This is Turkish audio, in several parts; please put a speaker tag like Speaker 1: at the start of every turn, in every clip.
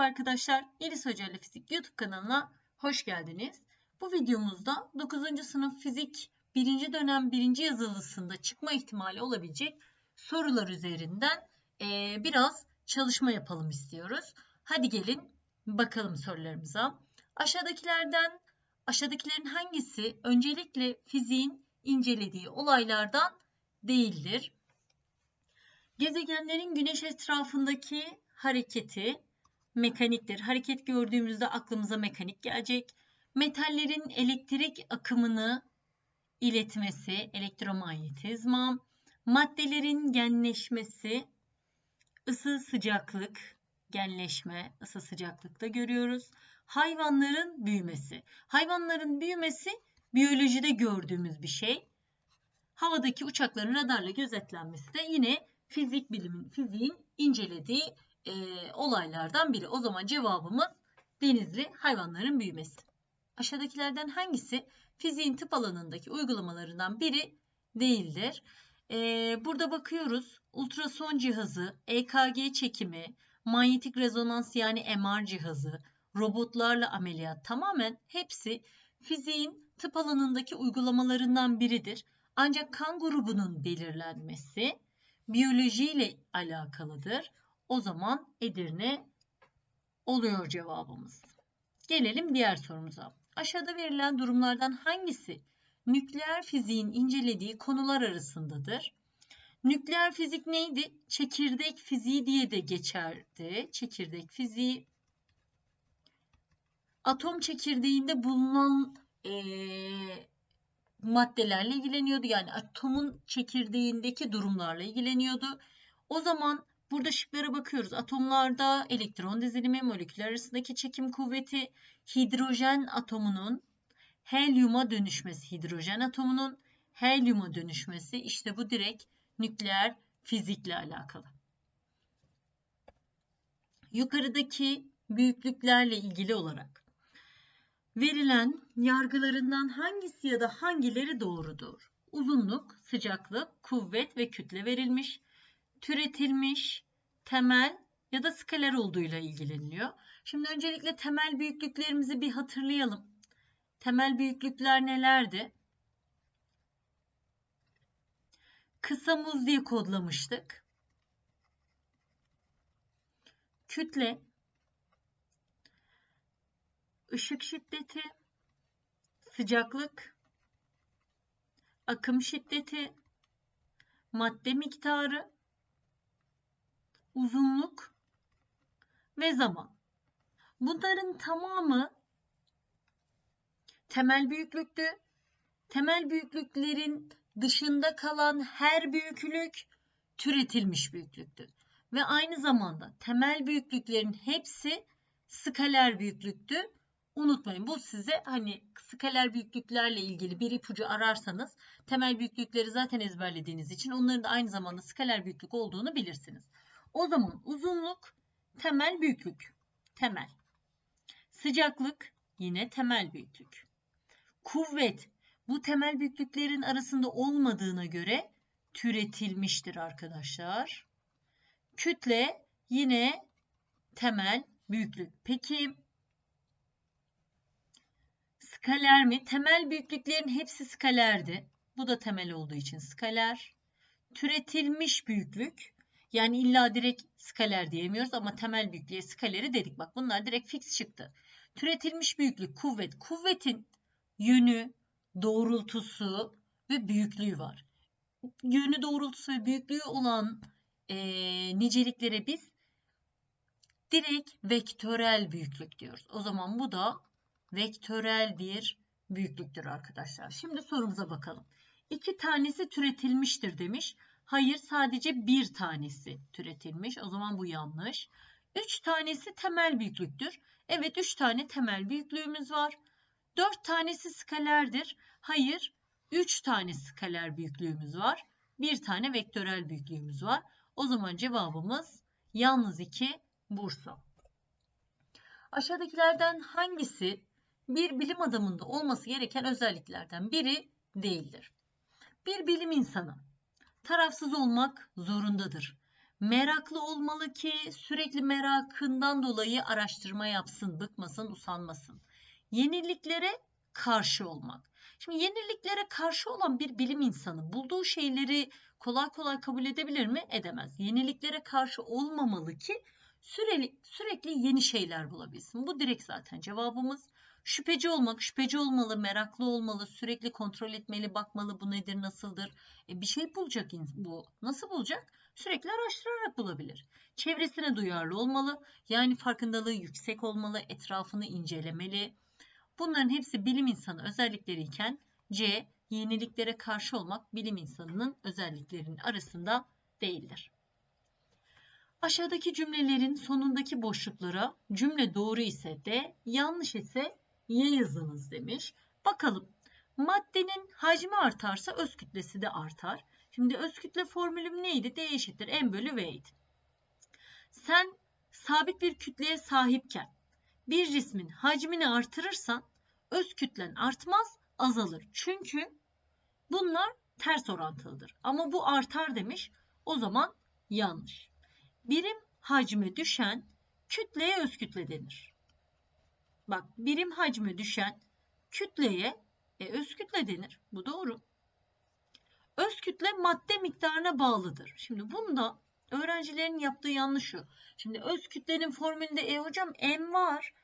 Speaker 1: Merhaba arkadaşlar, Elis Hoca ile Fizik YouTube kanalına hoş geldiniz. Bu videomuzda 9. sınıf fizik 1. dönem 1. yazılısında çıkma ihtimali olabilecek sorular üzerinden e, biraz çalışma yapalım istiyoruz. Hadi gelin bakalım sorularımıza. Aşağıdakilerden aşağıdakilerin hangisi öncelikle fiziğin incelediği olaylardan değildir? Gezegenlerin güneş etrafındaki hareketi mekaniktir. Hareket gördüğümüzde aklımıza mekanik gelecek. Metallerin elektrik akımını iletmesi, elektromanyetizma. Maddelerin genleşmesi, ısı sıcaklık, genleşme, ısı sıcaklıkta görüyoruz. Hayvanların büyümesi. Hayvanların büyümesi biyolojide gördüğümüz bir şey. Havadaki uçakların radarla gözetlenmesi de yine fizik bilimin, fiziğin incelediği e, olaylardan biri. O zaman cevabımız denizli hayvanların büyümesi. Aşağıdakilerden hangisi fiziğin tıp alanındaki uygulamalarından biri değildir? E, burada bakıyoruz ultrason cihazı, EKG çekimi, manyetik rezonans yani MR cihazı, robotlarla ameliyat tamamen hepsi fiziğin tıp alanındaki uygulamalarından biridir. Ancak kan grubunun belirlenmesi biyolojiyle alakalıdır. O zaman Edirne oluyor cevabımız. Gelelim diğer sorumuza. Aşağıda verilen durumlardan hangisi nükleer fiziğin incelediği konular arasındadır? Nükleer fizik neydi? Çekirdek fiziği diye de geçerdi. Çekirdek fiziği atom çekirdeğinde bulunan e, maddelerle ilgileniyordu. Yani atomun çekirdeğindeki durumlarla ilgileniyordu. O zaman burada şıklara bakıyoruz. Atomlarda elektron dizilimi, moleküller arasındaki çekim kuvveti, hidrojen atomunun helyuma dönüşmesi, hidrojen atomunun helyuma dönüşmesi işte bu direkt nükleer fizikle alakalı. Yukarıdaki büyüklüklerle ilgili olarak verilen yargılarından hangisi ya da hangileri doğrudur? Uzunluk, sıcaklık, kuvvet ve kütle verilmiş, türetilmiş, temel ya da skaler olduğuyla ilgileniliyor. Şimdi öncelikle temel büyüklüklerimizi bir hatırlayalım. Temel büyüklükler nelerdi? Kısa muz diye kodlamıştık. Kütle, ışık şiddeti, sıcaklık, akım şiddeti, madde miktarı, uzunluk ve zaman. Bunların tamamı temel büyüklüktü. Temel büyüklüklerin dışında kalan her büyüklük türetilmiş büyüklüktü. Ve aynı zamanda temel büyüklüklerin hepsi skaler büyüklüktü. Unutmayın bu size hani skaler büyüklüklerle ilgili bir ipucu ararsanız temel büyüklükleri zaten ezberlediğiniz için onların da aynı zamanda skaler büyüklük olduğunu bilirsiniz. O zaman uzunluk temel büyüklük. Temel. Sıcaklık yine temel büyüklük. Kuvvet bu temel büyüklüklerin arasında olmadığına göre türetilmiştir arkadaşlar. Kütle yine temel büyüklük. Peki skaler mi? Temel büyüklüklerin hepsi skalerdi. Bu da temel olduğu için skaler. Türetilmiş büyüklük. Yani illa direkt skaler diyemiyoruz ama temel büyüklüğe skaleri dedik. Bak bunlar direkt fix çıktı. Türetilmiş büyüklük kuvvet. Kuvvetin yönü, doğrultusu ve büyüklüğü var. Yönü, doğrultusu ve büyüklüğü olan e, niceliklere biz direkt vektörel büyüklük diyoruz. O zaman bu da vektörel bir büyüklüktür arkadaşlar. Şimdi sorumuza bakalım. İki tanesi türetilmiştir demiş. Hayır sadece bir tanesi türetilmiş. O zaman bu yanlış. Üç tanesi temel büyüklüktür. Evet üç tane temel büyüklüğümüz var. Dört tanesi skalerdir. Hayır üç tane skaler büyüklüğümüz var. Bir tane vektörel büyüklüğümüz var. O zaman cevabımız yalnız 2 Bursa. Aşağıdakilerden hangisi bir bilim adamında olması gereken özelliklerden biri değildir? Bir bilim insanı tarafsız olmak zorundadır. Meraklı olmalı ki sürekli merakından dolayı araştırma yapsın, bıkmasın, usanmasın. Yeniliklere karşı olmak. Şimdi yeniliklere karşı olan bir bilim insanı bulduğu şeyleri kolay kolay kabul edebilir mi? Edemez. Yeniliklere karşı olmamalı ki süreli, sürekli yeni şeyler bulabilsin. Bu direkt zaten cevabımız. Şüpheci olmak, şüpheci olmalı, meraklı olmalı, sürekli kontrol etmeli, bakmalı bu nedir, nasıldır. E bir şey bulacak bu. Nasıl bulacak? Sürekli araştırarak bulabilir. Çevresine duyarlı olmalı, yani farkındalığı yüksek olmalı, etrafını incelemeli. Bunların hepsi bilim insanı özellikleri iken C. Yeniliklere karşı olmak bilim insanının özelliklerinin arasında değildir. Aşağıdaki cümlelerin sonundaki boşluklara cümle doğru ise de yanlış ise Y yazınız demiş. Bakalım maddenin hacmi artarsa öz kütlesi de artar. Şimdi öz kütle formülüm neydi? D eşittir M bölü V'ydi. Sen sabit bir kütleye sahipken bir cismin hacmini artırırsan öz kütlen artmaz azalır. Çünkü bunlar ters orantılıdır. Ama bu artar demiş. O zaman yanlış. Birim hacmi düşen kütleye öz kütle denir. Bak birim hacmi düşen kütleye e, öz kütle denir. Bu doğru. Öz kütle madde miktarına bağlıdır. Şimdi bunda öğrencilerin yaptığı yanlış şu. Şimdi öz kütlenin formülünde e hocam m var.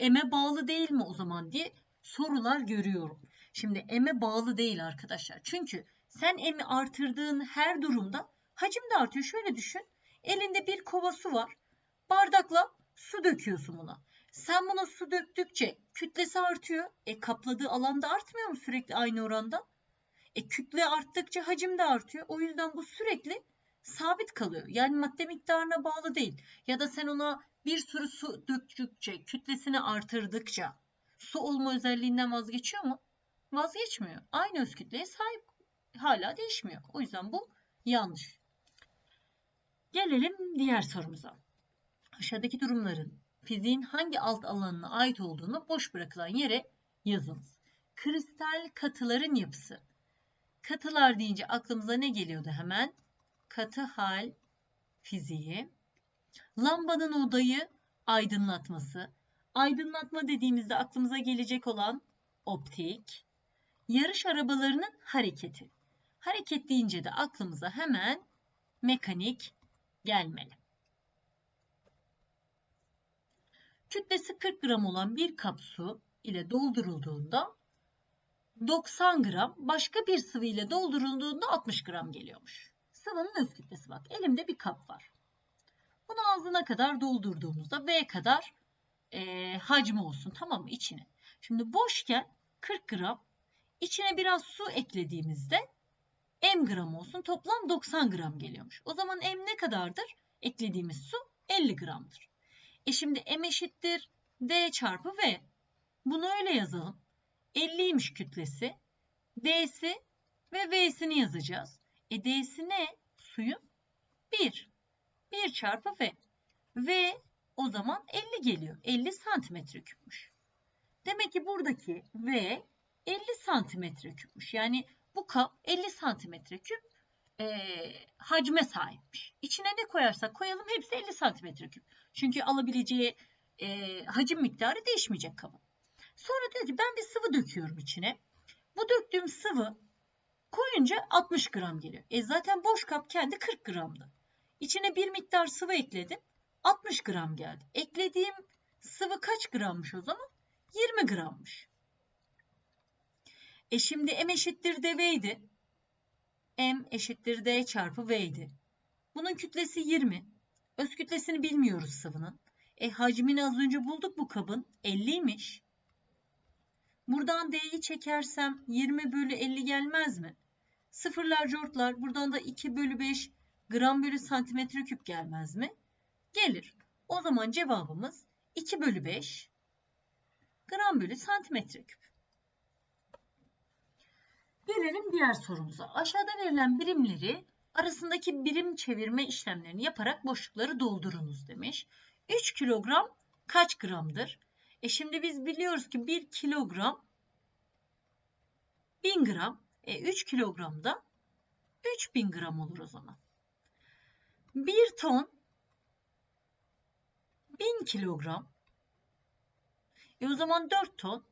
Speaker 1: M'e bağlı değil mi o zaman diye sorular görüyorum. Şimdi M'e bağlı değil arkadaşlar. Çünkü sen M'i artırdığın her durumda hacim de artıyor. Şöyle düşün. Elinde bir kova su var. Bardakla su döküyorsun buna. Sen buna su döktükçe kütlesi artıyor. E kapladığı alanda artmıyor mu sürekli aynı oranda? E kütle arttıkça hacim de artıyor. O yüzden bu sürekli sabit kalıyor. Yani madde miktarına bağlı değil. Ya da sen ona bir sürü su döktükçe, kütlesini artırdıkça su olma özelliğinden vazgeçiyor mu? Vazgeçmiyor. Aynı öz kütleye sahip. Hala değişmiyor. O yüzden bu yanlış. Gelelim diğer sorumuza. Aşağıdaki durumların fiziğin hangi alt alanına ait olduğunu boş bırakılan yere yazınız. Kristal katıların yapısı. Katılar deyince aklımıza ne geliyordu hemen? Katı hal fiziği. Lambanın odayı aydınlatması. Aydınlatma dediğimizde aklımıza gelecek olan optik. Yarış arabalarının hareketi. Hareket deyince de aklımıza hemen mekanik gelmeli. Kütlesi 40 gram olan bir kap su ile doldurulduğunda 90 gram, başka bir sıvı ile doldurulduğunda 60 gram geliyormuş. Sıvının öz kütlesi bak. Elimde bir kap var. Bunu ağzına kadar doldurduğumuzda V kadar e, hacmi olsun tamam mı içine. Şimdi boşken 40 gram içine biraz su eklediğimizde m gram olsun toplam 90 gram geliyormuş. O zaman m ne kadardır? Eklediğimiz su 50 gramdır. E şimdi m eşittir d çarpı v. Bunu öyle yazalım. 50'ymiş kütlesi. D'si ve V'sini yazacağız. E D'si ne? Suyun 1. 1 çarpı V. V o zaman 50 geliyor. 50 santimetre küpmüş. Demek ki buradaki V 50 santimetre küpmüş. Yani bu kap 50 santimetre küp e, hacme sahipmiş. İçine ne koyarsak koyalım hepsi 50 santimetre küp. Çünkü alabileceği e, hacim miktarı değişmeyecek kabın. Sonra diyor ki ben bir sıvı döküyorum içine. Bu döktüğüm sıvı koyunca 60 gram geliyor. E zaten boş kap kendi 40 gramdı. İçine bir miktar sıvı ekledim. 60 gram geldi. Eklediğim sıvı kaç grammış o zaman? 20 grammış. E şimdi M eşittir dv'ydi. M eşittir D çarpı V'ydi. Bunun kütlesi 20. Öz kütlesini bilmiyoruz sıvının. E hacmini az önce bulduk bu kabın. 50'ymiş. Buradan D'yi çekersem 20 bölü 50 gelmez mi? Sıfırlar cortlar. Buradan da 2 bölü 5 gram bölü santimetre küp gelmez mi? Gelir. O zaman cevabımız 2 bölü 5 gram bölü santimetre küp. Gelelim diğer sorumuza. Aşağıda verilen birimleri arasındaki birim çevirme işlemlerini yaparak boşlukları doldurunuz demiş. 3 kilogram kaç gramdır? E şimdi biz biliyoruz ki 1 kilogram 1000 gram. E 3 kilogramda 3000 gram olur o zaman. 1 ton 1000 kilogram. E o zaman 4 ton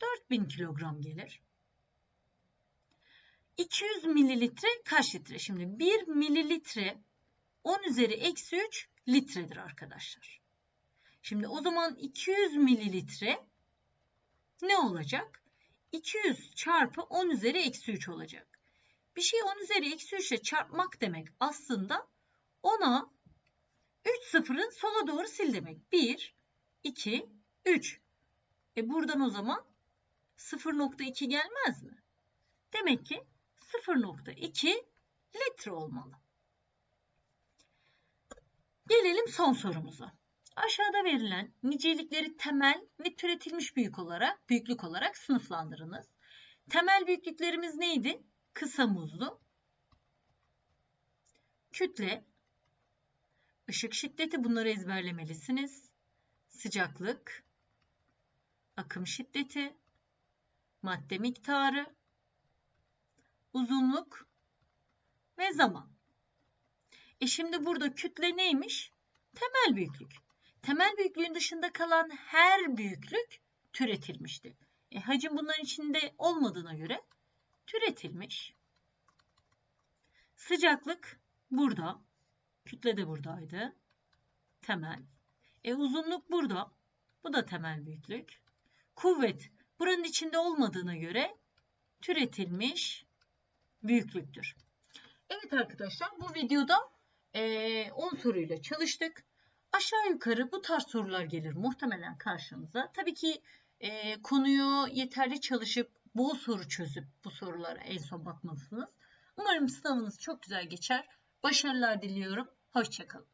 Speaker 1: 4000 kilogram gelir. 200 mililitre kaç litre? Şimdi 1 mililitre 10 üzeri eksi 3 litredir arkadaşlar. Şimdi o zaman 200 mililitre ne olacak? 200 çarpı 10 üzeri eksi 3 olacak. Bir şeyi 10 üzeri eksi 3 ile çarpmak demek aslında ona 3 sıfırın sola doğru sil demek. 1, 2, 3. E buradan o zaman 0.2 gelmez mi? Demek ki 0.2 litre olmalı. Gelelim son sorumuza. Aşağıda verilen nicelikleri temel ve türetilmiş büyük olarak, büyüklük olarak sınıflandırınız. Temel büyüklüklerimiz neydi? Kısa muzlu, kütle, ışık şiddeti bunları ezberlemelisiniz. Sıcaklık, akım şiddeti, madde miktarı, uzunluk ve zaman. E şimdi burada kütle neymiş? Temel büyüklük. Temel büyüklüğün dışında kalan her büyüklük türetilmişti. E, hacim bunların içinde olmadığına göre türetilmiş. Sıcaklık burada. Kütle de buradaydı. Temel. E uzunluk burada. Bu da temel büyüklük. Kuvvet buranın içinde olmadığına göre türetilmiş büyüklüktür. Evet arkadaşlar bu videoda 10 soruyla çalıştık. Aşağı yukarı bu tarz sorular gelir muhtemelen karşınıza. Tabii ki e, konuyu yeterli çalışıp bol soru çözüp bu sorulara en son bakmalısınız. Umarım sınavınız çok güzel geçer. Başarılar diliyorum. Hoşçakalın.